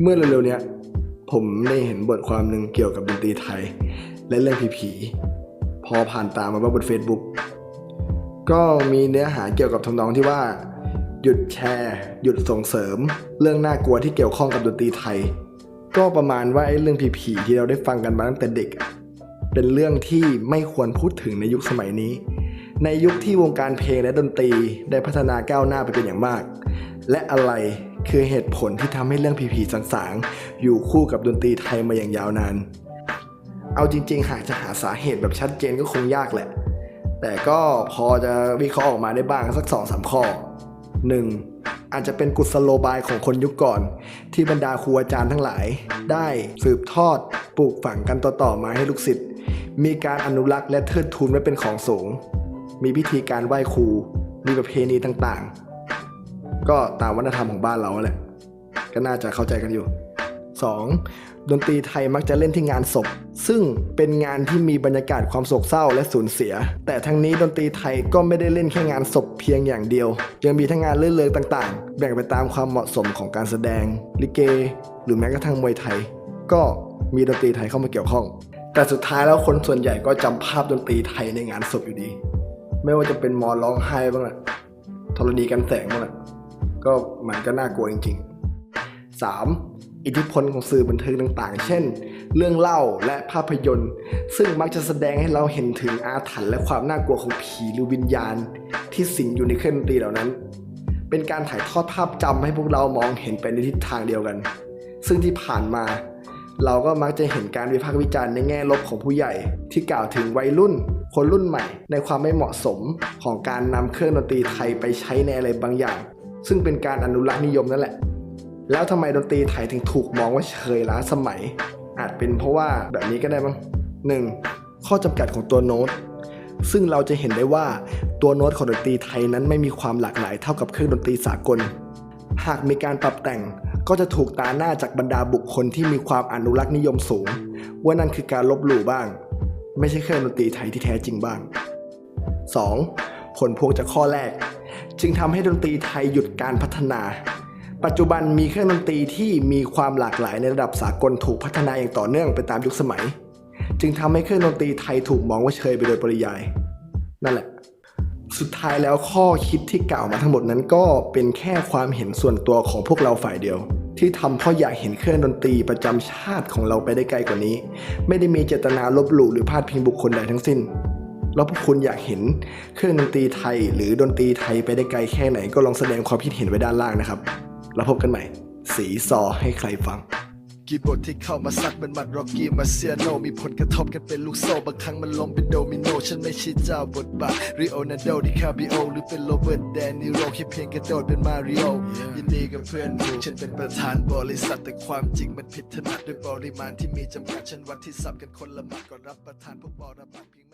เมื่อเร็วๆเนี้ยผมได้เห็นบทความหนึ่งเกี่ยวกับดนตรีไทย และเรื่องผีๆพอผ่านตามมาว่าบน Facebook ก็มีเนื้อหาเกี่ยวกับทำนองที่ว่า หยุดแชร์ หยุดส่งเสริม เรื่องน่ากลัวที่เกี่ยวข้องกับดนตรีไทย ก็ประมาณว่าไอ้เรื่องผีๆที่เราได้ฟังกันมาตั้งแต่เด็ก เป็นเรื่องที่ไม่ควรพูดถึงในยุคสมัยนี้ ในยุคที่วงการเพลงและดนตรีได้พัฒนาก้าวหน้าไปเป็นอย่างมาก และอะไรคือเหตุผลที่ทำให้เรื่องผีๆสางๆ อยู่คู่กับดนตรีไทยมาอย่างยาวนาน เอาจริงๆ หากจะหาสาเหตุแบบชัดเจนก็คงยากแหละ แต่ก็พอจะวิเคราะห์ออกมาได้บ้างสักสองสามข้อ 1. อาจจะเป็นกุศโลบายของคนยุคก่อน ที่บรรดาครูอาจารย์ทั้งหลาย ได้สืบทอดปลูกฝังกันต่อๆมาให้ลูกศิษย์มีการอนุรักษ์และเทิดทูนไว้เป็นของสูง มีพิธีการไหว้ครู มีประเพณีต่างๆ ก็ตามวัฒนธรรมของบ้านเราแหละ ก็น่าจะเข้าใจกันอยู่ 2. ดนตรีไทยมักจะเล่นที่งานศพ ซึ่งเป็นงานที่มีบรรยากาศความโศกเศร้าและสูญเสีย แต่ทั้งนี้ดนตรีไทยก็ไม่ได้เล่นแค่งานศพเพียงอย่างเดียว ยังมีทั้งงานเลื่อนเลิงต่างๆ แบ่งไปตามความเหมาะสมของการแสดง ลิเก หรือแม้กระทั่งมวยไทย ก็มีดนตรีไทยเข้ามาเกี่ยวข้อง แต่สุดท้ายแล้วคนส่วนใหญ่ก็จำภาพดนตรีไทยในงานศพอยู่ดี ไม่ว่าจะเป็นมอร้องไห้บ้างละธรณีกันแสงบ้างละ ก็มันก็น่ากลัวจริงๆ 3. อิทธิพลของสื่อบันเทิงต่างๆ เช่น เรื่องเล่าและภาพยนตร์ ซึ่งมักจะแสดงให้เราเห็นถึงอาถรรพ์และความน่ากลัวของผีหรือวิญญาณ ที่สิงอยู่ในเครื่องดนตรีเหล่านั้น เป็นการถ่ายทอดภาพจำให้พวกเรามองเห็นไปในทิศทางเดียวกัน ซึ่งที่ผ่านมา เราก็มักจะเห็นการวิพากษ์วิจารณ์ในแง่ลบของผู้ใหญ่ ที่กล่าวถึงวัยรุ่นคนรุ่นใหม่ในความไม่เหมาะสมของการนำเครื่องดนตรีไทยไปใช้ในอะไรบางอย่าง ซึ่งเป็นการอนุรักษ์นิยมนั่นแหละ แล้วทำไมดนตรีไทยถึงถูกมองว่าเชยล้าสมัย อาจเป็นเพราะว่าแบบนี้ก็ได้มั้งหนึ่งข้อจำกัดของตัวโน้ต ซึ่งเราจะเห็นได้ว่าตัวโน้ตของดนตรีไทยนั้นไม่มีความหลากหลายเท่ากับเครื่องดนตรีสากล หากมีการปรับแต่งก็จะถูกตาหน้าจากบรรดาบุคคลที่มีความอนุรักษ์นิยมสูง ว่านั่นคือการลบหลู่บ้าง ไม่ใช่เครื่องดนตรีไทยที่แท้จริงบ้าง 2. ผลพวงจากข้อแรก จึงทำให้ดนตรีไทยหยุดการพัฒนา ปัจจุบันมีเครื่องดนตรีที่มีความหลากหลายในระดับสากลถูกพัฒนาอย่างต่อเนื่องไปตามยุคสมัย จึงทำให้เครื่องดนตรีไทยถูกมองว่าเชยไปโดยปริยาย นั่นแหละ สุดท้ายแล้วข้อคิดที่กล่าวมาทั้งหมดนั้นก็เป็นแค่ความเห็นส่วนตัวของพวกเราฝ่ายเดียวที่ทำเพราะอยากเห็นเครื่องดนตรีประจำชาติของเราไปได้ไกลกว่านี้ ไม่ได้มีเจตนาลบหลู่หรือพาดพิงบุคคลใดทั้งสิ้น แล้วพวกคุณอยากเห็นเครื่องดนตรีไทย หรือดนตรีไทยไปได้ไกลแค่ไหนก็ลองแสดงความคิดเห็นไว้ด้านล่างนะครับ แล้วพบกันใหม่ สีซอให้ใครฟังกี่บทที่เข้ามาซัดมันหมัดร็อกกี้มาเซียโน มีผลกระทบกันเป็นลูกโซ่บางครั้งมันล้มเป็นโดมิโน ฉันไม่ใช่เจ้าบทบาทริโอนาโดดิคาบิโอ หรือเป็นโรเบิร์ตแดนิโรแค่เพียงกระโดดเป็นมาริโอยินดีกับเพื่อนฝูงฉันเป็นประธานบริษัทแต่ความจริงมันผิดถนัดด้วยปริมาณที่มีจำกัดฉันวัดที่สับกันคนละหมัดก่อนรับประทานพวกบอระบาดเพียง